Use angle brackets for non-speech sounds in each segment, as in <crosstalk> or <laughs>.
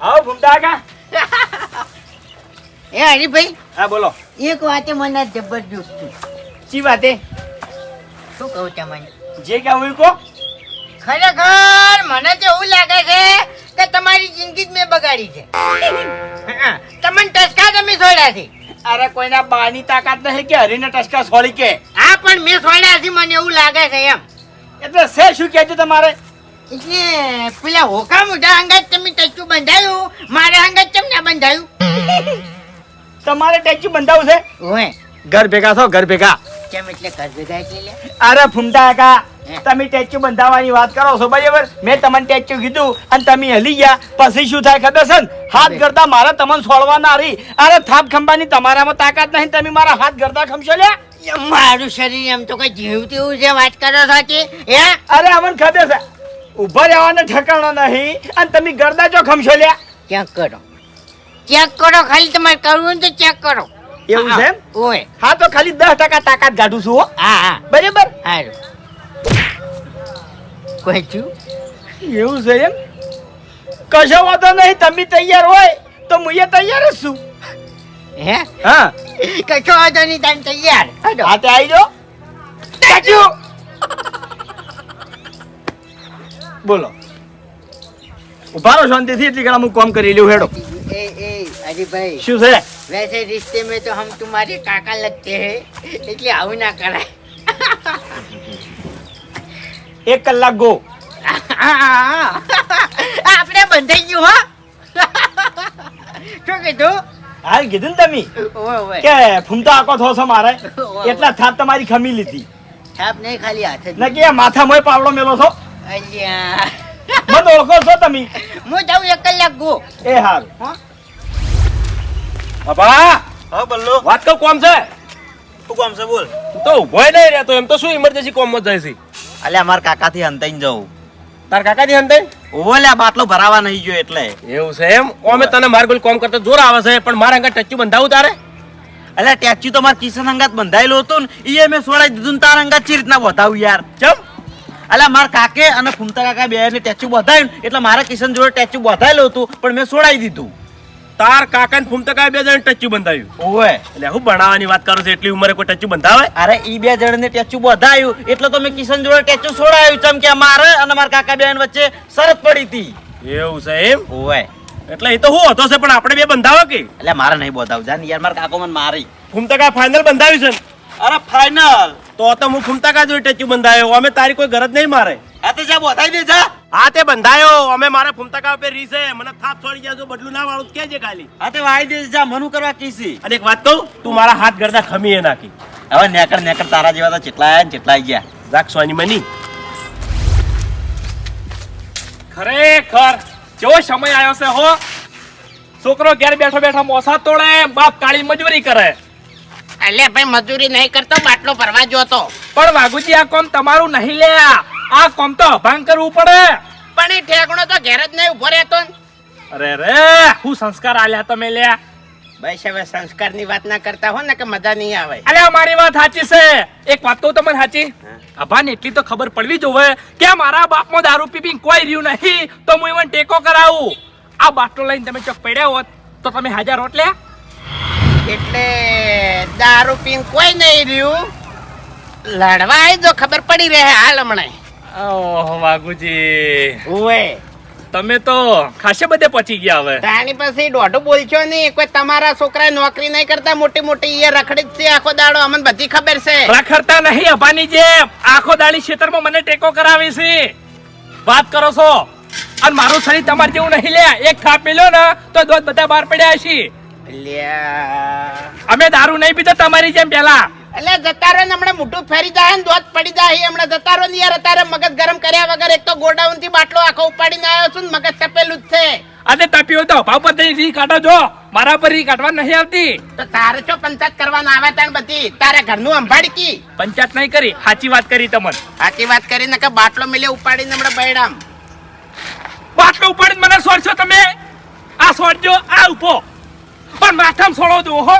આવો ભૂમતા કા <laughs> એ હરીભાઈ હા બોલો. એક વાતે મને જબરદસ્ત શી વાતે? શું કહું તમને જે કહેવું એ કહો. ખરેખર મને તો એવું લાગે છે કે તમારી જિંદગી જ મેં બગાડી છે. <laughs> હા, તમને ટસકા તમે છોડ્યા છે. અરે કોઈના બાની તાકાત નથી કે હરીને ટસકા છોડી કે. હા પણ મેં છોડ્યા છે મને એવું લાગે છે એમ. એટલે સે શું કહેજો તમારે? એટલે પેલા હોકા મોઢા અંગત તમે ટચું બંધાયું? મારે અંગત કેમ ના બંધાયું? તમારે ટેચ્યુ બંધાવું છે? ઓય. ઘર ભેગા થો ઘર ભેગા. કેમ એટલે ઘર ભેગા એટલે અરે ફૂમતા કાકા તમે ટેચ્યુ બંધાવવાની વાત કરો છો બરાબર? મેં તમને ટેચ્યુ કીધું અને તમે હલી ગયા. પછી શું થાય ખબર છે ને? હાથ. કરતા મારે તમને છોડવા ના રહી. અરે થાપ ખંભાની તમારામાં તાકાત નહીં તમે મારા હાથ કરતા ખમશો લ્યા? મારું શરીર એમ તો કઈ જીવ તેવું છે વાત કરો છો કે? હે? અરે અમને ખબર છે. ઊભા રહેવાનો ઠેકાણો નહીં. અને તમે ગરદા જો ખમશો લ્યા. ચેક કરો? ચેક કરો? ખાલી તમારે કરવું તો ચેક કરો. એવું છે? ઓય હા તો ખાલી દસ ટકા તાકાત કાઢું છું હો. હા બરાબર? હારું. કોઈ એવું છે એમ? કશો વાંધો નહીં તમે તૈયાર હોય તો હું એ તૈયાર જ છું. હે? હા. કશો વાંધો નહીં તમે તૈયાર. હા તે આવી જાઓ. બોલો ઉભા રહો શાંતિથી એટલી ઘણા હું કામ કરી લઉં હેડો ए ए अरे भाई શું છે वैसे रिश्ते में तो हम तुम्हारे काका लगते हैं એટલે આવું ના કરાય એક કલાક ગો આપણે બંધાઈ ગયું હો શું કીધું હાલ કીધું ને તમે ઓય ઓય કે ફૂમતા આકો થો છો મારે એટલા થાપ તમારી ખમી લીધી છાપ નહીં ખાલી હાથ જ ને કે માથા મોય પાવડો મેલો છો અલ્યા. મને ઓળખો છો તમે? હું જાઉં એક કલાક ગો. એ હાલ બાપા હા બલ્લો વાત કર કોમ છે? તું કોમ છે બોલ. તું તો ઊભો નહીં રહેતો એમ તો શું ઇમરજન્સી કોમમાં જાય છે? અલ્યા કાકા થી હંતાઈને જવું તાર કાકાજી હંતાઈ? ઓવો લ્યા બાટલો ભરાવા નહીં ગયો એટલે. એવું છે એમ? ઓમે તને માર કોઈ કોમ કરતા જોર આવે છે પણ મારા અંગા ટચ્ચું બંધાવું તારે? અલ્યા ટેચ્યુ તો મારા કિશન અંગાત બંધાયેલું હતું ને ઈ મેં છોડાઈ દીધું તારા અંગાત ચી રીતના બતાવું યાર. ચમ? અલ્યા મારા કાકે અને ફૂમતા કાકા બે ને ટેચ્યુ બધાયું ને એટલે મારા કિશન જોડે ટેચ્યુ બધાયેલું હતું પણ મેં છોડાવી દીધું. તાર કાકા ને ફૂમતા કાકા બે જણ ટચ્ચું બંધાયું. ઓવે. એટલે હું ભણાવવાની વાત કરું છું એટલી ઉંમરે કોઈ ટચ્ચું બંધાવે? અરે ઈ બે જણને ટેચ્યુ બધાયું એટલે તો મેં કિશન જોડે ટેચ્યુ છોડાયું ચમ કે મારે અને મારા કાકા બેન વચ્ચે શરત પડી હતી. એવું છે એમ? ઓવે. એટલે એ તો હું હતો છે પણ આપણે બે બંધાવો કે? એટલે મારે નહીં બતાવું જાન યાર મારા કાકો મને મારી. ફૂમતા કાકા ફાઇનલ બંધાવ્યું છે ને? અરે ફાઇનલ તો તો હું ફૂમતા કાકા જોડે ટચ્ચું બંધાયો. અમે તારી કોઈ ગરજ નહીં મારે. આ તો જા બતાવી દે જા. હા તે બંધાયો. અમે મારા ફૂમતા કા ઉપર રીસે મને થાપ છોડી જાજો બદલું ના વાળું કે છે ખાલી. આ તે વાઈ દે જા મનુ કરવા કીસી. અને એક વાત કહું તું મારા હાથ ગરદા ખમી એ નાખી. હવે નેકર નેકર તારા જેવા તો ચેટલા આયા ને ચેટલા આઈ ગયા. રાખ સોની મની. ખરેખર કેવો સમય આવ્યો છે હો? છોકરો ઘેર બેઠો બેઠો મોસા તોડે બાપ કાળી મજૂરી કરે. અલે ભાઈ મજૂરી નહીં કરતો બાટલો ભરવા જોતો. પણ વાઘુજી આ કોમ તમારું નહીં લે. આ કોમ તો અભાંગ કરવું પડે. પણ એ ઠેકણો તો ઘેર જ નહીં ઊભો રહેતો. અરે રે હું સંસ્કાર આલ્યા તમે લે સાહેબ હવે સંસ્કારની વાત ના કરતા હો ને કે મજા નહીં આવે. અરે અમારી વાત સાચી છે. એક વાત કહું તમને સાચી? અભાને એટલી તો ખબર પડવી જોવે કે મારા બાપમાં દારૂ પીપી કોઈ રહ્યું નહીં તો હું એવન ટેકો કરાવું. આ બાટલો લઈને તમે ચોક પડ્યા હોત તો તમે હાજર રોટ લે એટલે દારૂ પીને કોઈ નહીં રહ્યું. લડવા આવી જો ખબર પડી રહે હાલ હમણાં ઓહ વાઘુજી. ઓવે તમે તો ખાસે બધે પહોંચી ગયા હવે. તાની પછી દોઢું બોલશો નહીં કોઈ તમારા છોકરા નોકરી નહીં કરતા મોટી મોટી એ રખડી જ છે આખો દાડો અમને બધી ખબર છે. રખડતા નહીં અભાની જે આખો દાડી ખેતરમાં મને ટેકો કરાવી છે. વાત કરો છો? અને મારું શરીર તમારે જેવું નહીં લે. એક થાપ મેલ્યો ને તો દોધ બધા બહાર પડ્યા છે અલ્યા અમે દારૂ નહીં પીતા તમારી જેમ પેલા. એટલે જતા રહો ને હમણાં મોટું ફેરી જાય ને દોત પડી જાય. હમણાં જતા રહો ને યાર અત્યારે મગજ ગરમ કર્યા વગર એક તો ગોડાઉનથી બાટલો આખો ઉપાડીને આવ્યો છું ને મગજ તપેલું જ છે. આજે તપ્યો તો ભાવ પર રી કાઢો જો. મારા પર રી કાઢવા નહીં આવતી. તો તારે છો પંચાયત કરવાના આવે તાણ બધી? તારે ઘરનું અંભાડી કી? પંચાયત નહીં કરી. સાચી વાત કરી તમને. સાચી વાત કરીને કે બાટલો મિલે ઉપાડીને હમણાં બૈડામ બાટલો ઉપાડીને મને સોડશો તમે? આ સોડજો. આ ઊભો પણ માથામાં છોડો દો હો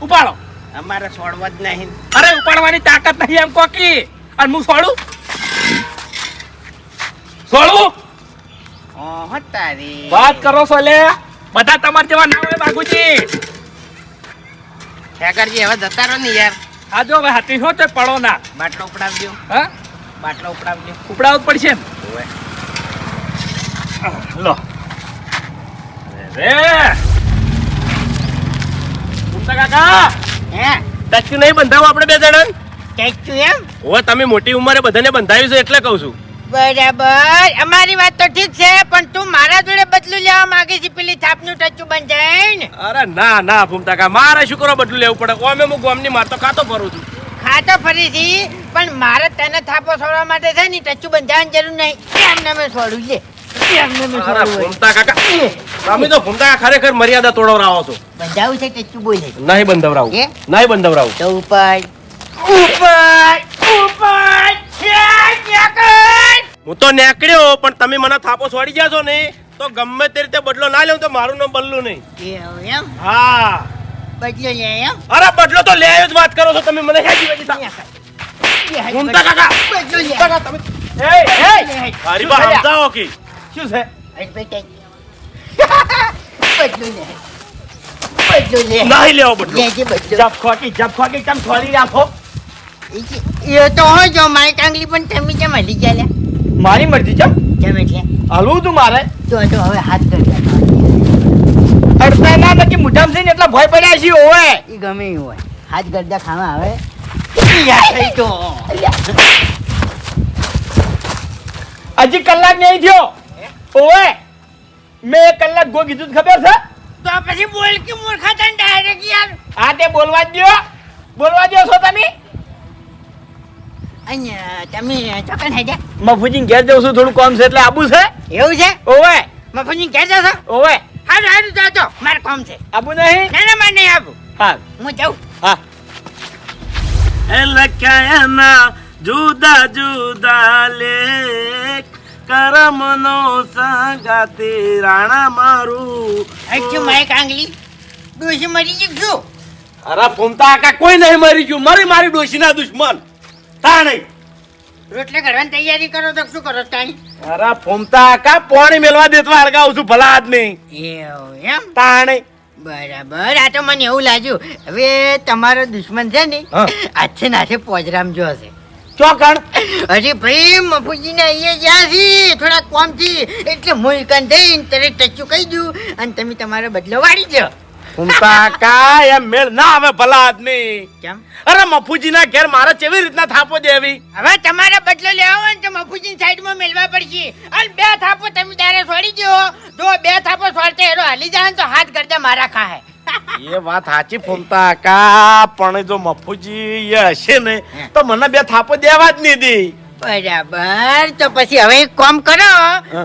ઉપાડો. અમારે છોડવા જ નહીં. અરે ઉપાડવાની તાકાત નહીં એમ કોકી. અને હું છોડું? છોડું? ઓહો તારી. વાત કરો છો લે બધા તમાર જેવા ના હોય બાગુજી. ઠેકરજી હવે જતા રહો ને યાર. આ જો હવે હાથી શું તો પડો ના. બાટલો ઉપડાવજો. હા? બાટલો ઉપડાવજો. ઉપડાવ પડશે એમ. લો. રે. કાકા? હે? ટચું નહીં બંધાવું આપણે બે જણા? ટચ્યુ એમ? ઓ તમે મોટી ઉંમરે બધાને બંધાવી છો એટલે કહું છું. બરાબર. અમારી વાત તો ઠીક છે પણ તું મારા જોડે બદલું લેવા માંગે છે પેલી થાપનું ટચ્ચું બંધાય ને અરે ના ના ભૂમતા કા મારે શું કરો બદલું લેવું પડે? ઓમે હું ગોમની માર તો ખાતો ફરું છું. ખાતો ફરીથી પણ મારે તને થાપો છોડવા માટે છે ને ટચ્ચું જવાની જરૂર નહીં. એમને મેં છોડું છે. એમને મેં છોડું ભૂમતા કાકા તમે તો ભૂમતા ખરેખર મર્યાદા તોડવરાવો છો. બંધાવું છે ટચ્ચું બોલે નહીં? બંધાવરાવું? નહીં બંધાવરાવું. તો ઉપાય. ઉપાય ઉપાય. હું તો નીકળ્યો પણ તમે મને થાપો છોડી ગયા છો ને તો ગમે તે રીતે બદલો ના લેવું તો મારું નામ બદલું નહીં. એમ? હા. બદલો લે એમ? અરે બદલો તો લે જ વાત કરો છો તમે મને હેજી વેજી થા- ફૂમતા કાકા. બદલો લે. કાકા તમે એ એ મારી બા સમજાવો કે. શું છે? બદલો લે બદલો લે. નહીં લેવો બદલો. જપ ખોકી જપ ખોકી ચમ ખોલી રાખો? એ તો હોય જો મારી કાંગલી પણ તમે કેમ હલી ગયા મારી મરજી ચમ કેમ એટલે? હલવું તું મારે. તો તો હવે હાથ કરી અડતા ના નક્કી મુઠામ થઈને એટલા ભય પડ્યા છે હોય એ ગમે એ હોય. હાથ ગરદા ખાવા આવે. હજી કલાક નહીં થયો. ઓવે. મેં એક કલાક ગો કીધું ખબર છે? તો પછી બોલ કે મૂર્ખા તને ડાયરેક્ટ યાર. આ તે બોલવા જ દ્યો. બોલવા દ્યો છો તમે? અહીંયા તમે ચોકન હેડે મફુજી ઘેર જઉં છું થોડું કામ છે એટલે આબુ છે? એવું છે? ઓવે. મફુજી ક્યાં જશો ઓવે. હારું હારું જાતો મારે કામ છે. આબુ નહીં? ના ના મારે નહીં આબુ હા. હું જાઉં. હા. એ લખ્યાના જુદા જુદા લેખ કરમનો સંગાતે રાણા મારું. અચ્છું મારી કાંગલી ડોશી મરી ગયું શું? અરે ફૂમતા આકા કોઈ નહીં મરી ગયું. મરી મારી ડોશીના દુશ્મન. તા નહીં. રોટલે કરવાની તૈયારી કરો તો શું કરો તાઈ અરે ફૂમતા આકા પાણી મેલવા દેતવા હળગાવું છું ભલા આદમી એવું એમ? તા નહીં. બરાબર આ તો મને એવું લાગ્યું. હવે તમારો દુશ્મન છે ને આછે નાથે પોજરામ જો હશે. ચોકણ અરે ભાઈ મફુજીને અહીંયા જ્યાં છે થોડા કોમથી એટલે હું થઈને તરત ટચ્ચું કહી દઉં અને તમે તમારો બદલો વાળી દો. <laughs> કાકા એમ મેળ ના આવે ભલા આદમી કેમ? અરે મફુજીના ઘેર મારે કેવી રીતના થાપો દેવી? હવે તમારે બદલો લેવો હોય ને તો મફુજીની સાઈડમાં મેળવા પડશે. અને બે થાપો તમે તારે છોડી દો જો બે થાપો છોડતે એરો હાલી જાય ને તો હાથ કરતા મારા ખાહે. એ વાત સાચી ફૂમતા કા પણ જો મફુજી એ હશે ને તો મને બે થાપો દેવા જ નહીં દી. બરાબર તો પછી હવે એક કામ કરો.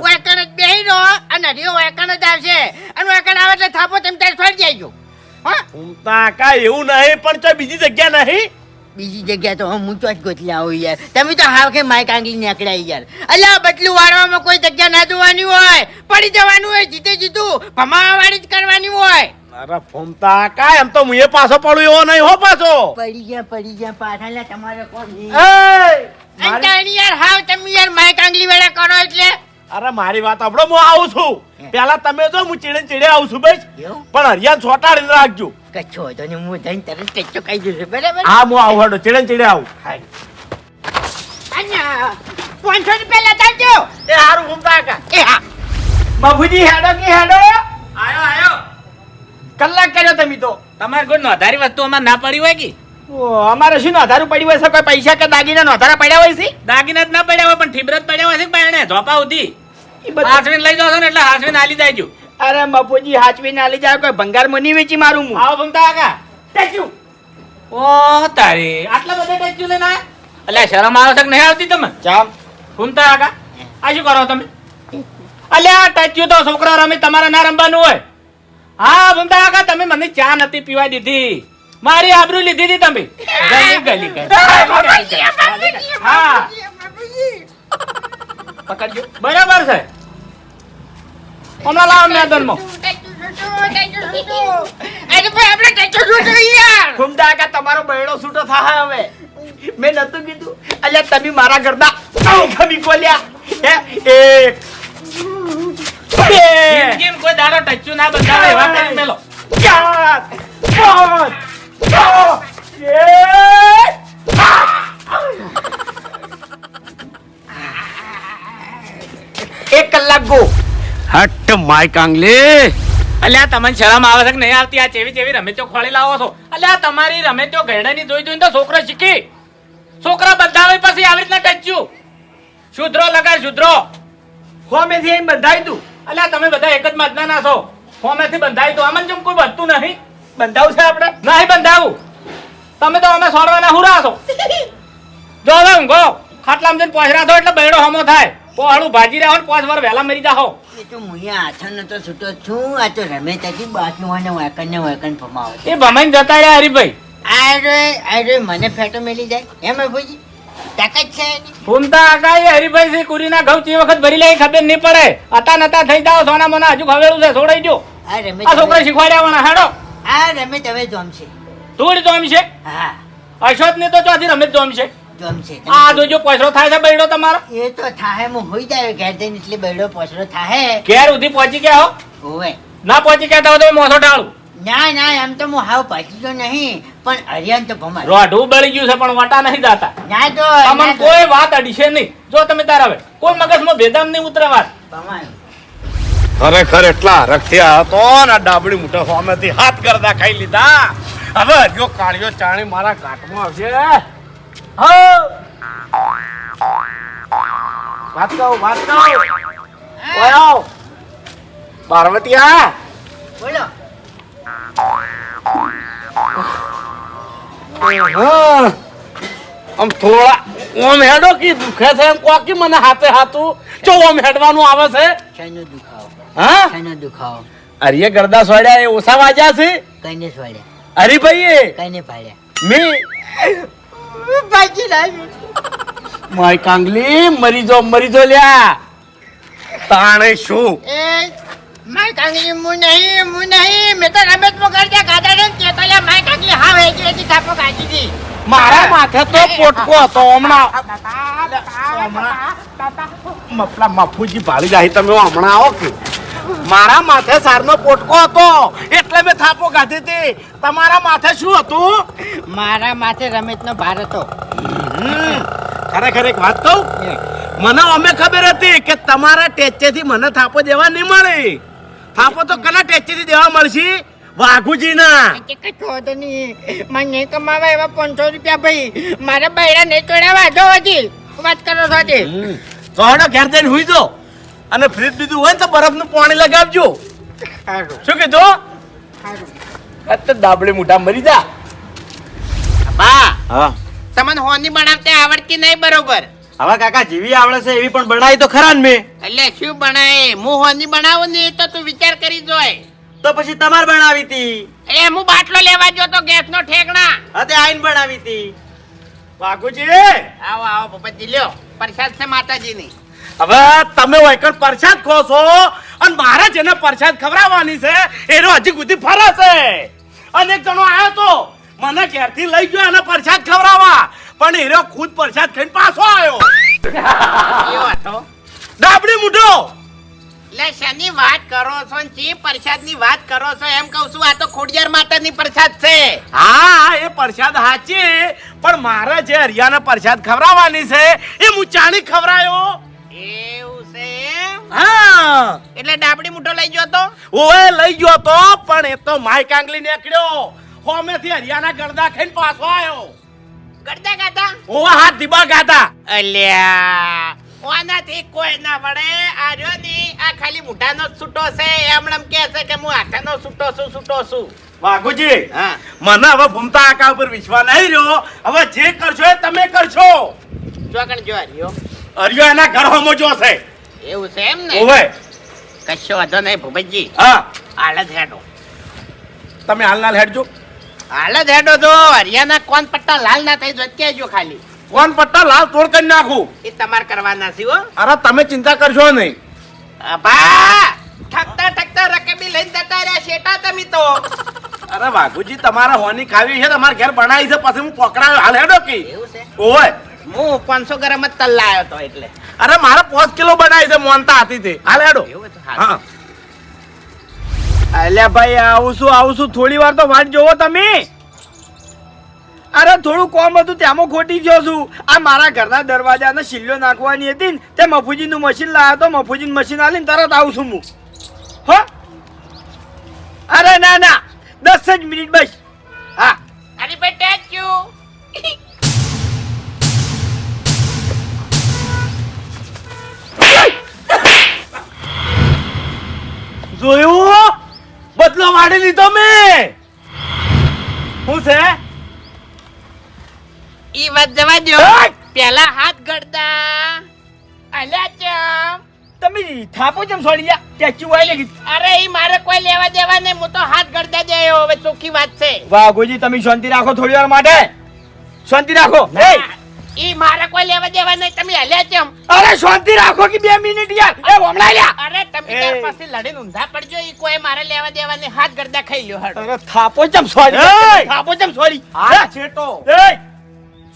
વાકણ જ બેહી રહો અને હરિયો વાકણ જ આવશે. અને વાકણ આવે એટલે થાપો તમે ત્યારે ફરી જાય હા? ફૂમતા કા એવું નહીં પણ તો બીજી જગ્યા નહીં. બીજી જગ્યા તો હું તો જ ગોતલી આવું યાર. તમે તો હાવ કે માઇક આંગલી નીકળ્યા યાર. અલ્યા બદલું વાળવામાં કોઈ જગ્યા ના જોવાની હોય. પડી જવાનું હોય જીતે જીતું. ભમાવાળી જ કરવાની હોય. અરે ફૂમતા કાય એમ તો હું એ પાછો પડું એવો નહીં હો પાછો. પડી ગયા પડી ગયા પાછા લે તમારે કોણ એ! એય! અને મારી- તાણી યાર હાવ તમે યાર માય કાંગલી વાળા કરો એટલે. અરે મારી વાત આપણો હું આવું છું. પેલા તમે જો હું ચીડે ચીડે આવું છું ભાઈ પણ હરિયાન છોટાડી રાખજો. કચ્છો હતો ને હું જઈને તરત કચ્છો કહી દઉં છું બરાબર? હા હું આવું હડો ચીડે ચીડે આવું. હાય. પાંચસો રૂપિયા લેતા આવજો. એ હારું ફૂમતા કા એ હા. બાબુજી હેડો કે હેડો? આયો આયો. કલાક કર્યો તમે તો. તમારે કોઈ નોંધારી વસ્તુ અમારે ના પડી હોય કે? અમારે શું નોંધારું પડ્યું હોય છે? કોઈ પૈસા કે દાગીના નોંધારા પડ્યા હોય છે? દાગીના જ ના પડ્યા હોય પણ ઠીબરત પડ્યા હોય છે બાયણે? ધોપા ઉધી. હાસવીને લઈ જાવ છો ને એટલે હાસવીને આલી જાય અરે બાપુજી હાચવી ના લઈ જાય કોઈ ભંગાર મની વેચી મારું હું. આવો ભમતા કાકા. ટેચ્યુ. ઓ તારે. આટલા બધા ટેચ્યુ લઈને આયા? અલ્યા શરમ આવે છે કે નહીં આવતી તમે જામ. ભમતા આગા આ શું કરો તમે? અલ્યા ટેચ્યુ તો છોકરા રમે તમારે ના રમવાનું હોય. હા ભૂમતા કાકા, તમે મને ચા નથી પીવા દીધી. મારી આબરૂ લીધી હતી તમે. ગલી ગલી ગલી હા. પકડજો. બરાબર છે. હમણાં લાવો મેદાનમાં. તમારો બહેડો છૂટો થાય હવે. મેં નતું કીધું. અલ્યા, તમે મારા ઘરના ખમી ખોલ્યા બે જિંદગીમાં કોઈ દાડો ટચ્યું ના બંધાવે એવા કરી મેલો? ચાર પાંચ છ એક. એક કલાક ગો. હટ માય કાંગલે અલ્યા તમને શરમ આવે છે કે નહીં આવતી? આ ચેવી ચેવી રમેચો ખોળી લાવો છો. અલ્યા તમારી રમેચો ગયડાની જોઈ જોઈને તો છોકરો શીખી. છોકરા બંધાવે પછી આવી રીતના ટચ્યું શુદ્રો લગાડ શુદ્રો. હોમેથી અહીં બંધાઈ તું અલ્યા તમે બધા એક જ મતના ના છો હોમેથી બંધાય તો આમાં જેમ કોઈ વધતું નહીં. બંધાવું છે આપણે? નહીં બંધાવું. તમે તો અમે સોડવાના હુરા છો. જો હવે ઊંઘો. ખાટલામાં જઈને પહોંચરા દો એટલે બૈડો હમો થાય. પોહાડું ભાજી રહ્યા હોય પાંચ વાર વહેલા મરી જાહો એ તો મુયા આથાનો તો છૂટો જ છું. આ તો રમે ત્યાંથી બાકી ને વાકણ ને વાકણ ફમાવે એ ભમાઈને જતા રહ્યા હરીભાઈ આ રે આ રે મને ફેટો મેલી જાય. એમ ભૂજી? તાકાત છે ફૂમતા આગાઈ હરીભાઈ છે કુરીના ઘઉં ચી વખત ભરી લે ખબર નહીં પડે. અતા નતા થઈ જાઓ સોના મોના હજુ ખવેલું છે છોડાઈ જો આ રમે આ છોકરા શીખવાડ્યા વાળા હેડો. આ રમે તમે જોમ છે ધૂળ હા. અશોક ને તો ચોથી રમેશ જોમ છે આ જોજો પોસરો થાય છે બૈડો તમારો? એ તો થાહે હું હોઈ જાય ઘેર જઈને એટલે બેડો થાહે. ઘેર સુધી પહોંચી ગયા હો? ઓવે ના પહોંચી ગયા તો તમે મોસો ટાળું ના ના એમ તો હું હાવ પાછી તો નહીં. પણ હરિયાન તો ભમાય રોઢું બળી ગયું છે પણ વાટા નહીં જાતા. ના તો તમને કોઈ વાત અડીશે નહીં. જો તમે તારા હવે કોઈ મગજમાં ભેદામ નહીં ઉતરે વાત ભમાય. ખરેખર એટલા રખ્યા હતો ને આ ડાબડી મોટા હોમેથી હાથ કરતા ખાઈ લીધા. હવે જો કાળિયો ચાણી મારા કાટમાં આવશે હો! વાત કહો વાત કહો. ઓય. પાર્વતીયા. બોલો. આમ થોડા ઓમ હેડો કી દુખે છે એમ કોકી મને હાથે હાથું? જો ઓમ હેડવાનું આવે છે? શેનો દુખાવો. હા? શેનો દુખાવો. અરે ગરદા સોડ્યા એ ઓસા વાજ્યા છે? કઈને સ્વાડ્યા હરીભાઈ કઈને પાડ્યા. મી! બાકી લાવી માય કાંગલી મરી જો મરી જો લ્યા. તાણે શું? એ માય કાંગલી મુ નહીં મુ નહીં મેં તો રમેશ મો કરજા ગાડા ને તે તો લે માય કાંગલી હે હેજી દી થાપો ગાજી દી મારા માથે તો પોટકો હતો હમણાં. મફલા મફુજી ભાળી જાય તમે હમણાં આવો કે. મારા માથે સારનો પોટકો હતો એટલે મેં થાપો ગાધી હતી. તમારા માથે શું હતું? મારા માથે રમેશનો ભાર હતો. ખરેખર એક વાત કહું? મને અમે ખબર હતી કે તમારા ટેચેથી મને થાપો દેવા નહીં મળે. થાપો તો કલા ટેચેથી દેવા મળશે. વાઘુજીના. કે કશો હતો નહીં. મને કમાવા એવા પાંચસો રૂપિયા ભાઈ. મારા બૈરા નહીં તોડાવા જો હજી વાત કરો છો હજી હડો ઘેર જઈને હુઈ જો અને ફ્રીજ બીજું હોય ને તો બરફનું પાણી લગાવજો. શું કીધું અત્યારે દાબડે મોઢા મરી જા. બા. હા. તમને હોની બનાવતે આવડતી નહીં બરોબર. હવે કાકા જેવી આવડે છે એવી પણ બનાવી તો ખરા ને મેં. એટલે શું બનાય હું હોની બનાવો ને તો તું વિચાર કરી જોય. તો પછી તમારે બનાવી હતી એ હું બાટલો લેવા જો તો ગેસ નો ઠેકણા અતે આઈન બનાવી હતી વાઘુજી! આવો આવો પપ્પાજી લ્યો. પ્રસાદ છે માતાજીની. હવે તમે વૈકણ પ્રસાદ ખો છો અને મારે જેને પરસાદ ખવડાવવાની છે એનો હજી સુધી ફરે છે. અને એક જણો આવ્યો તો મને ઘેરથી લઈ ગયો અને પ્રસાદ ખવડાવવા. પણ એનો ખુદ પ્રસાદ ખાઈને શેની વાત કરો છો ને? ચી પ્રસાદની વાત કરો છો? એમ કહું છું આ તો ખોડિયાર માતાની પ્રસાદ છે. હા એ પ્રસાદ હાચી પણ મારે જે હરિયાના પ્રસાદ ખવડાવવાની છે એ હું ચાણી ખવડાયો? એવું છે હા. એટલે ડાબડી મુઠો લઈ ગયો તો? ઓએ લઈ ગયો તો પણ એ તો માય કાંગલી નીકળ્યો. હોમેથી હરિયાના ગરદા ખાઈને પાછો આવ્યો ગડદા ગાતા ઓવા હાથ દીબા ગાતા અલ્યા. ઓનાથી કોઈ ના વડે આ રહ્યો ની આ ખાલી મુઠાનો છૂટો છે. એમણમ કે છે કે હું હાથાનો છૂટો છું છૂટો છું. વાઘુજી હા. મને હવે ભૂમતા આકા ઉપર વિશ્વાસ નહીં રહ્યો. હવે જે કરશો એ તમે કરશો. ચોકણ જો હરિયો હરિયો એના ઘર હોમો જોશે એવું છે એમ ને? ઓવે કશો વાંધો નહીં ભૂપતજી. હા. હાલ જ હેડો. તમે હાલના હેડજો. હાલ જ હેડો તો હરિયાના કોણ પટ્ટા લાલ ના થઈ જો કહેજો ખાલી. કોણ પટ્ટા લાલ તોડ કરી નાખું. એ તમારે કરવાના છે હો. અરે તમે ચિંતા કરશો નહીં. અભા ઠકતા ઠકતા રકેબી લઈને જતા રહ્યા શેટા તમે તો? અરે વાઘુજી તમારે હોની ખાવી છે તમારે ઘેર બનાવી છે પછી હું પકડાયો. હાલ હેડો કે. એવું છે? ઓવે. હું પાંચસો ગ્રામ જ તલ લાયો તો એટલે. અરે મારે પાંચ કિલો બનાવી છે મોનતા હતી તે. હાલ હેડો. હા. અલ્યા ભાઈ આવું છું આવું છું થોડી વાર તો વાત જોવો તમે. અરે થોડું કોમ હતું તેમાં ખોટી ગયો છું. આ મારા ઘરના દરવાજાને શિલ્લો નાખવાની હતી ને તે મફુજીનું મશીન લાવ્યો તો મફુજીનું મશીન આલીને તરત આવું છું હું. હો? અરે ના ના. દસ જ મિનિટ બસ. હા. અરે ભાઈ ટેચ્યુ જોયું બદલો વાળી લીધો મેં. શું છે? ઈ વાત જવા દો પેલા હાથ ગળતા અલ્યા ચમ. તમે થાપો જેમ સોળિયા ટેચ્યુ વાળી કીધું. અરે ઈ મારે કોઈ લેવા દેવા નહીં. હું તો હાથ ગળતા જયો હવે ચોખ્ખી વાત છે. વાહ ગોજી તમે શાંતિ રાખો થોડી વાર માટે. શાંતિ રાખો. એ ઈ મારે કોઈ લેવા દેવા નહીં. તમે હલ્યા ચમ. અરે શાંતિ રાખો કે બે મિનિટ યાર. એ હમણાં લ્યા. અરે તમે તાર પાસે લડીને ઊંધા પડજો. ઈ કોઈ મારે લેવા દેવા નહીં. હાથ ગરદા ખાઈ લ્યો હડો અરે થાપો ચમ સોરી એય! થાપો ચમ સોરી આ છેટો. એ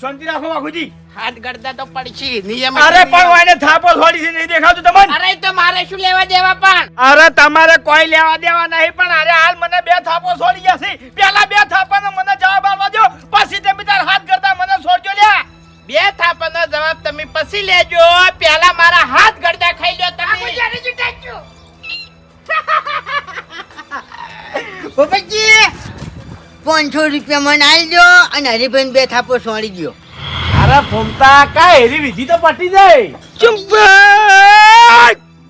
શાંતિ રાખો બાપુજી હાથ ગળતા તો પડશે નિયમ અરે પણ વાને થાપો સોરી છે નહીં દેખાતું તમને? અરે તો મારે શું લેવા દેવા પણ? અરે તમારે કોઈ લેવા દેવા નહીં પણ અરે હાલ મને બે થાપો છોડી ગયા છે. પેલા બે થાપાનો મને જવાબ આપવા દો પછી તે બીજા હાથ ગડતા મને છોડજો લ્યા. બે થાપાનો જવાબ તમે પછી લેજો. પેલા મારા હાથ ગળતા ખાઈ લો તમે. પપ્પાજી <laughs> પાંચસો રૂપિયા મને આલી દો અને હરીભાઈ બે થાપો સોળી દો. અરે ફોમતા કા હેરી વિધિ તો પટી જાય. ચુપ!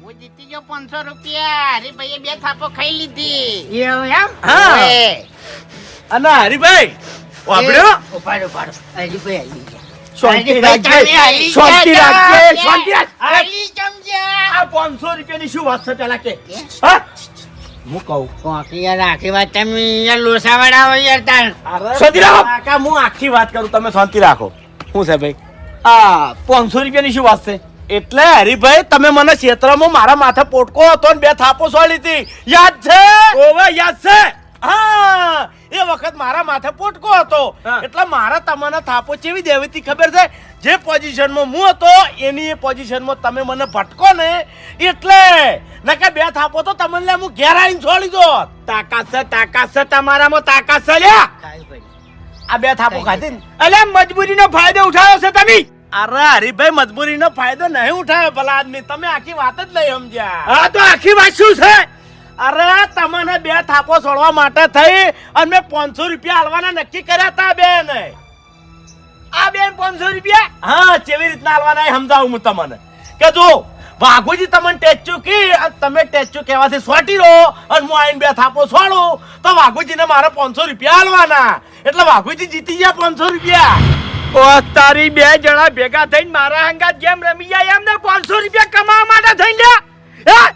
હું જીતી ગયો પાંચસો રૂપિયા. અરે ભાઈએ બે થાપો ખાઈ લીધી. એવું એમ? હા. અને હરીભાઈ વાપર્યો? ઉપાડો ઉપાડો. હરિભાઈ આલી ગયા. શાંતિ રાખજે. શાંતિ રાખજે શાંતિ રાખ. આ પાંચસો રૂપિયાની શું વાત છે પેલા કે? હા? હું કહું કોકી યાર આખી વાત તમે યાર લોસાવાળા હોય યાર તાર શાંતિ રાખો. કાકા હું આખી વાત કરું તમે શાંતિ રાખો. શું છે ભાઈ? આ પાંચસો રૂપિયાની શું વાત છે? એટલે હરીભાઈ તમે મને ક્ષેત્રમાં મારા માથે પોટકો હતો ને બે થાપો સોળી હતી. યાદ છે? ઓવે યાદ છે? હા એ વખત મારા માથે પોટકો હતો. એટલે મારા તમને થાપો ચેવી દેવી ખબર છે? જે પોઝિશનમાં હું હતો એની એ પોઝિશનમાં તમે મને ભટકો ને એટલે નકે બે થાપો તો તમને હું ઘેર આવીને છોડી દો તાકાત છે તાકાત છે તમારામાં તાકાત છે લ્યા. આ બે થાપો ખાધી ને અલ્યા મજબૂરીનો ફાયદો ઉઠાવ્યો છે તમે. અરે હરીભાઈ મજબૂરીનો ફાયદો નહીં ઉઠાવ્યો ભલા આદમી. તમે આખી વાત જ નહીં સમજ્યા. હા તો આખી વાત શું છે? અરે, તમને બે થાપો છોડવા માટે થઈ અને મેં પાંચસો રૂપિયા હાલવાના નક્કી કર્યા હતા બેન. આ બેન પાંચસો રૂપિયા? હા, કેવી રીતના હાલવાના સમજાવું હું તમને. કે જો, વાઘુજી તમને ટેચ્યુ કી અને તમે ટેચ્યુ કહેવાથી સોટી રહો અને હું આઈને બે થાપો છોડું, તો વાઘુજીને મારે પાંચસો રૂપિયા હાલવાના એટલે વાઘુજી જીતી ગયા પાંચસો રૂપિયા. ઓ, તારી બે જણા ભેગા થઈને મારા હંગાત ગેમ રમી ગયા એમને પાંચસો રૂપિયા કમાવા માટે થઈ ગયા હે?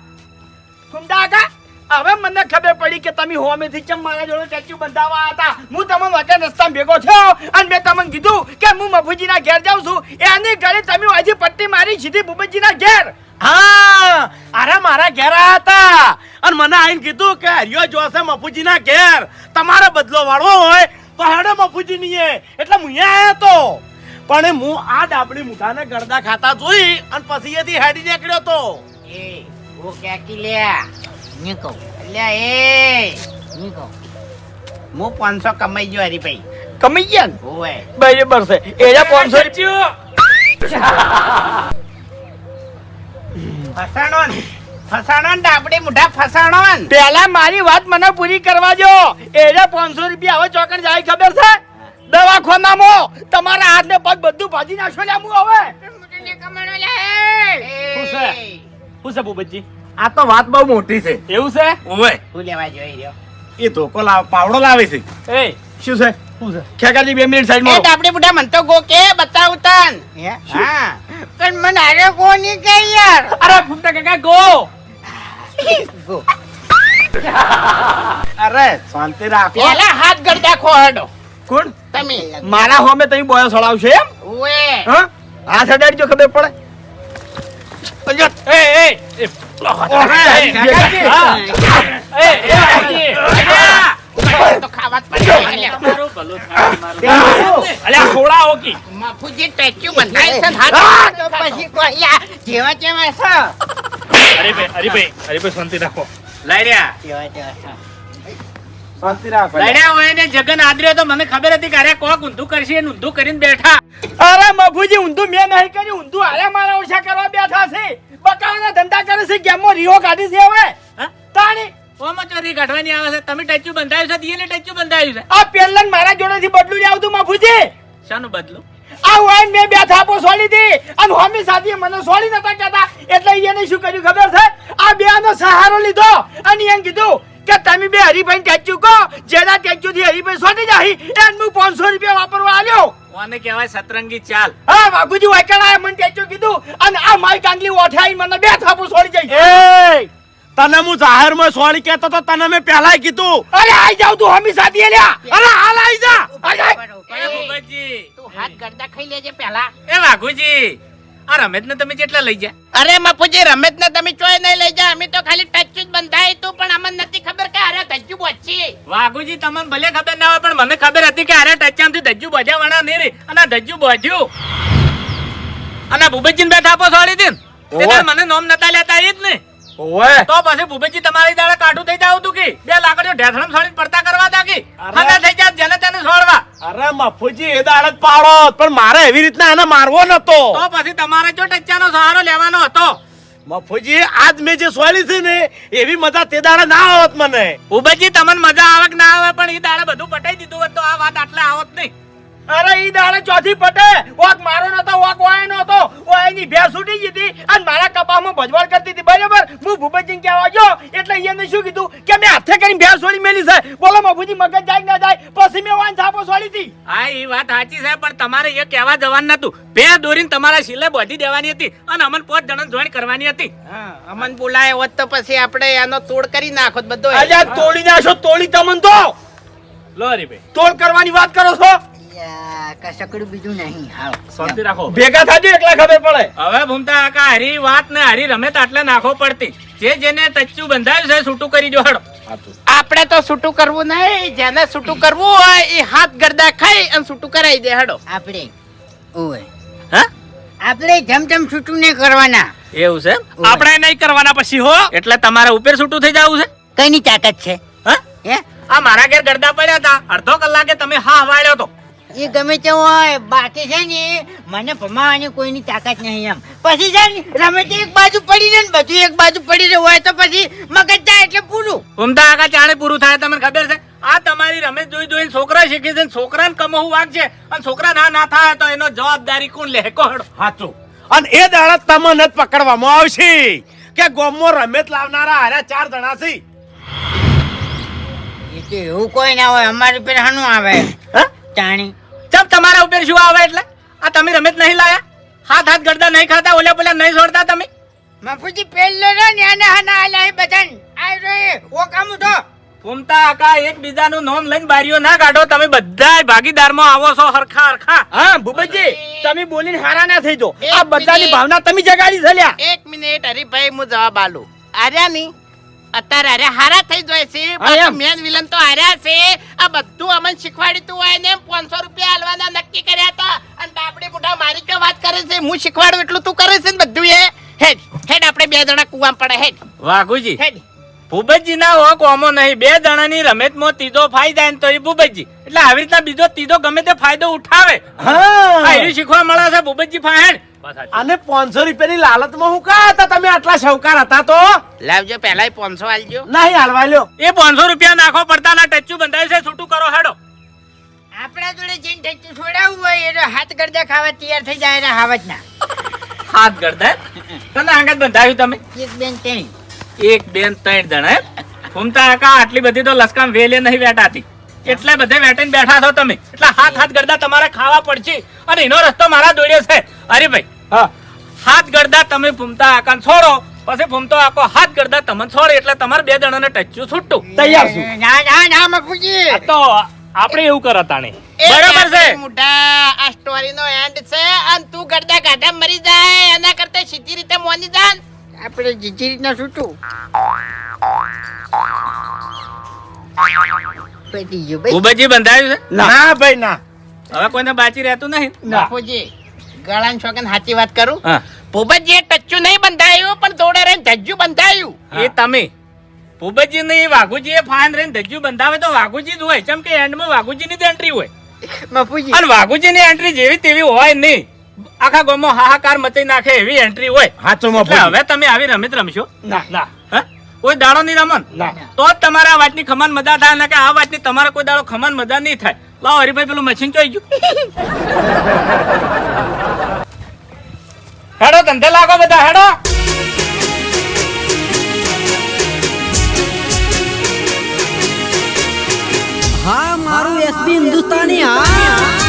કુંડા કાકા હવે મને ખબર પડી કે તમે હોમેથી ચમ મારા જોડે ટેચ્યુ બંધાવા હતા. હું તમને વચ્ચે રસ્તા ભેગો થયો અને મેં તમને કીધું કે હું મફુજીના ઘેર જાઉં છું. એની ઘરે તમે હજી પટ્ટી મારી સીધી ભૂપતજીના ઘેર. હા અરે મારા ઘેર આયા હતા. અને મને આઈને કીધું કે હરિયો જોશે મફુજીના ઘેર. તમારે બદલો વાળવો હોય તો હેડો મફુજી નહીં એટલે હું અહીંયા આયો તો. પણ હું આ ડાબડી મુઠાને ગરદા ખાતા જોઈ અને પછી એથી હેડી નીકળ્યો તો. એ ઓ ક્યાંકી લ્યા. નહીં કહું એ નહીં કહું હું પાંચસો કમાઈ ગયો હરીભાઈ કમાઈ ગયા ને? ઓએ બરાબર છે. એના પાંચસો. ફસાણો ને. ફસાણો ને ડાબડી મુઢા ફસાણો પેલા મારી વાત મને પૂરી કરવા દો. એના પાંચસો રૂપિયા. હવે ચોકડ જાય ખબર છે? દવાખાનામાં. તમારા હાથ ને પગ બધું ભાજી નાખશો લ્યા હું હવે? શું છે? શું છે ભૂપતજી આ તો વાત બહુ મોટી છે. એવું છે? ઓવે હું લેવા જોઈ રહ્યો. એ ધોકો લાવ પાવડો લાવે છે. એ. શું છે? શું છે? ખેકાજી બે મિનિટ સાઈડ સાઈડમાં ડાબડી મુઢા મન તો ગો કે બતાવું તન. હા? પણ મને હારે કોની કે યાર. અરે કાકા ગો. ગો. અરે શાંતિ રાખો. પેલા હાથ ગળદા ખોહડો કોણ? તમે. મારા હોમે તમે બોયો સળાવશે એમ? ઓએ હા? હાથ અડાડજો ખબર પડે. એ એ. જેવા તેવા છે હરીભાઈ હરીભાઈ હરીભાઈ શાંતિ રાખો. લઈ રહ્યા. તેવા છે લડ્યા હોય ને જગન આદર્યો તો મને ખબર હતી કે અરે કોક ઊંધું કરશે ને ઊંધું કરીને બેઠા. અરે મફુજી ઊંધું મેં નહીં કર્યું ઊંધું હારે મારા ઓછા કરવા બેઠા છે. બકાવાના ધંધા કરે છે ગેમમાં રીહો કાઢી છે હવે. તાણી. ઓમાં ચોરી કાઢવાની આવે છે? તમે ટચ્ચું બંધાયું છે એને ટચ્ચું બંધાયું છે? આ પેલન મારા જોડેથી બદલું નહીં આવતું મફુજી? શાનું બદલું? આ વાઈન મેં બે થાપો સોળી હતી અને હોમી સાથે મને સોળી નતા કહેતા. એટલે એને શું કર્યું ખબર છે? આ બે નો સહારો લીધો. અને એમ કીધું કે તમે બે હરીભાઈ ટેચ્યુ કહો જેના ટેચ્યુ થી હરીભાઈ સોટી જાય એને હું પાંચસો રૂપિયા વાપરવા આલ્યો. મને કહેવાય સતરંગી ચાલ? હા વાઘુજી વાયકણા મને ટેચ્યુ કીધું અને આ મારી કાંગલી ઓઠાઈ મને બે થાપુ છોડી જાય એ તને હું જાહેરમાં સોળી કહેતો તો તને મેં પહેલાય કીધું. અરે આઈ જાવ તું હોમી દે લ્યા અરે હાલ આઈ જા. અરે તું હાથ ગરદા ખાઈ લેજે પહેલા. એ વાઘુજી. આ રમેશને તમે કેટલા લઈ ગયા અરે મફુજી રમેશ ને તમે ચોય નહીં લઈ જા અમે તો ખાલી ટચ્ચુ જ બંધાય તું પણ અમને નથી ખબર કે અરે ટચ્ચુ બોચી વાઘુજી તમને ભલે ખબર ના હોય પણ મને ખબર હતી કે અરે ટચ્ચામથી ધજ્જુ બોજ્યા વાળા નહીં રે. અને આ ધજ્જુ બોજ્યું. અને ભૂપતજીને બેઠા આપો સોળી દિન ને મને નોમ નતા લેતા એ જ ને. ઓય તો પછી ભૂપેજી તમારી દાડે કાઢું થઈ જાવ તું કે? બે લાકડીઓ ઢેસણમ સળી પડતા કરવા તા કે? અરે. થઈ જાત જેને તેને છોડવા. અરે મફુજી એ દાડે પાડો. પણ મારે એવી રીતના એને મારવો નતો. તો પછી તમારે જો ટચ્ચાનો સહારો લેવાનો હતો. મફુજી આજ મેં જે સોલી છે ને એવી મજા તે દાડે ના આવત મને. ભૂપતજી તમને મજા આવે કે ના આવે પણ એ દાડે બધું પટાઈ દીધું હોત તો આ વાત આટલે આવત નહીં. અરે ઈ દાડે ચોથી પટે. ઓક મારો નતો ઓક વાય નતો. ઓયની ભેંસ ઉડી ગઈ હતી અને મારા કપામાં ભજવાળ કરતી હતી. બરાબર? હું ભૂપતજી કે ગયો. એટલે એને શું કીધું? કે મેં હાથે કરીને ભેંસ છોડી મેલી છે. બોલો મફુજી મગજ જાય ના જાય? પછી મેં વાન છાપો છોડી હતી. હા એ વાત સાચી છે પણ તમારે એ કહેવા જવાનું નતું. બે દોરીને તમારા શીલે બોધી દેવાની હતી અને અમન પોત જણા જોઈન કરવાની હતી. અમન બોલાય હોત તો પછી આપણે એનો તોડ કરી નાખો બધો. આજે તોડી નાખો તોડી તમન તો. લો હરીભાઈ. તોડ કરવાની વાત કરો છો? કસકડું બીજું નહીં. હાવ શાંતિ રાખો ભેગા થાજો એકલા ખબર પડે. હવે ભૂમતા કાકા હરી વાત ને હરી રમે આટલે નાખો પડતી. જે જેને ટચ્ચું બંધાયું છે છૂટું કરી દો હડો. આપણે તો છૂટું કરવું નહીં. જેને છૂટું કરવું હોય એ હાથ ગરદા ખાઈ અને છૂટું કરાવી દે હડો. આપણે ઓય. હા? આપણે જમ જમ છૂટું નહીં કરવાના. એવું છે? આપણે નહીં કરવાના પછી હો. એટલે તમારે ઉપર છૂટું થઈ જવું છે? કઈની તાકાત છે? હા? હે? આ મારા ઘેર ગરદા પડ્યા હતા. અડધો કલાકે તમે હા વાળ્યો તો. એ ગમે તે હોય બાકી છે ને મને ભમાવાની કોઈની તાકાત નહીં એમ. પછી છે ને રમે તે એક બાજુ પડી ને બધું એક બાજુ પડી રહ્યું હોય તો પછી મગજ જાય એટલે પૂરું. ઉમદા આગા ચાણે પૂરું થાય તમને ખબર છે? આ તમારી રમેશ જોઈ જોઈને છોકરા શીખે છે ને છોકરાને કમવું વાગ છે. અને છોકરા ના ના થાય તો એનો જવાબદારી કોણ લે? કોણ? સાચું અને એ દાડા તમને જ પકડવામાં આવશે કે ગોમો રમેત લાવનારા હારે ચાર જણા છે. એ તો એવું કોઈ ના હોય અમારી પેલા હાનું આવે. હા? તાણી. ચમ તમારા ઉપર શું આવે એટલે? આ તમે રમત નહીં લાયા? હાથ હાથ ગરદા નહીં ખાતા ઓલા પોલા નહીં છોડતા તમે? મફુજી પેલો રે ને આને હાના આલા એ બધાન. આય રે ઓ કામ તો. ફૂમતા કાકા એકબીજાનું નોમ લઈને બારીઓ ના કાઢો. તમે બધા ભાગીદારમાં આવો છો હરખા હરખા. હા ભૂપતજી તમે બોલીને હારા ના થઈ જો આ બધાની. ભાવના તમે જગાડી છે લ્યા. એક મિનિટ હરીભાઈ હું જવાબ આલું આર્યા ની અત્યારે અરે હારા થઈ જાય છે. મેન વિલન તો હાર્યા છે. આ બધું અમને શીખવાડી તું હોય ને પાંચસો રૂપિયા આલવાના નક્કી કર્યા હતા. અને બાપડી બુઢા મારી કે વાત કરે છે? હું શીખવાડું એટલું તું કરે છે ને બધું એ હેડ હેડ આપણે બે જણા કુવા પડે હેડ. વાઘુજી હેડ. ભૂપતજી ના હો કોમો નહીં. બે જણાની રમેતમાં ત્રીજો ફાયદા જાય ને તો એ ભૂપતજી. એટલે આવી રીતના બીજો ત્રીજો ગમે તે ફાયદો ઉઠાવે. હા. એ શીખવા મળે છે ભૂપતજી ફાહેણ અને પાંચસો લાલચમાં હું કા હતા? તમે આટલા શૌકાર હતા તો? લાવજો પહેલા પાંચસો આલજો. નહીં હાલવા લ્યો એ પાંચસો રૂપિયા નાખો પડતા ના ટચ્ચું બંધાય છે છૂટું કરો હેડો. આપણા જોડે જેને ટેચું છોડાવવું હોય એનો હાથ ગરદા ખાવા તૈયાર થઈ જાય એના હાવજ ના હાથ ગરદા? તને આગળ બંધાયું તમે? એક બેન ત્રણ. એક બેન ત્રણ જણા એમ? ફૂમતા કાકા આટલી બધી તો લસકામ વેલે નહીં વેટાતી. એટલે બધે વેટીને બેઠા છો તમે. એટલે હાથ હાથ ગરદા તમારે ખાવા પડશે. અને એનો રસ્તો મારા દોડ્યો છે. અરે ભાઈ હા. હાથ ગરદા તમે ભૂમતા આકાન છોડો. પછી ભૂમતો આખો હાથ ગરદા તમને છોડે એટલે તમારે બે જણાને ટચ્યું છૂટું. તૈયાર છું. ના ના ના મફુજી. તો આપણે એવું કરતા તાણે. બરાબર છે. મોટા આ સ્ટોરી નો એન્ડ છે અને તું ગરદા ગાઢા મરી જાય એના કરતા સીધી રીતે મોની જાન. આપણે જીજી રીતના છૂટું. ઉભજી બંધાયું છે? ના. ભાઈ ના. હવે કોઈને બાચી રહેતું નહીં. બાપુજી ગળાન છોકન સાચી વાત કરું? એ ટચ્ચું નહીં બંધાયું પણ જોડે રહીને ધજ્જુ બંધાયું. એ તમે. ભૂપતજી ને વાઘુજી એ ફાન રહીને ધજ્જુ બંધાવે તો વાઘુજી જ હોય. ચમ કે એન્ડમાં વાઘુજી ની એન્ટ્રી હોય. બાપુજી. અને વાઘુજી ની એન્ટ્રી જેવી તેવી હોય નહીં. આખા ગામમાં હાહાકાર મચાઈ નાખે એવી એન્ટ્રી હોય. હાચો હવે તમે આવી રમત રમશો? ના. ના. હા? કોઈ દાડો નહીં રમન તો જ તમારા આ વાતની ખમન મજા થાય ને કે આ વાતની તમારા કોઈ દાડો ખમન મજા નહીં થાય. લાવો હરીભાઈ, પેલું મશીન ચોઈ ગયું. હેડો, ધંધે લાગો બધા, હેડો. હા, મારું એસબી હિન્દુસ્તાની, હા.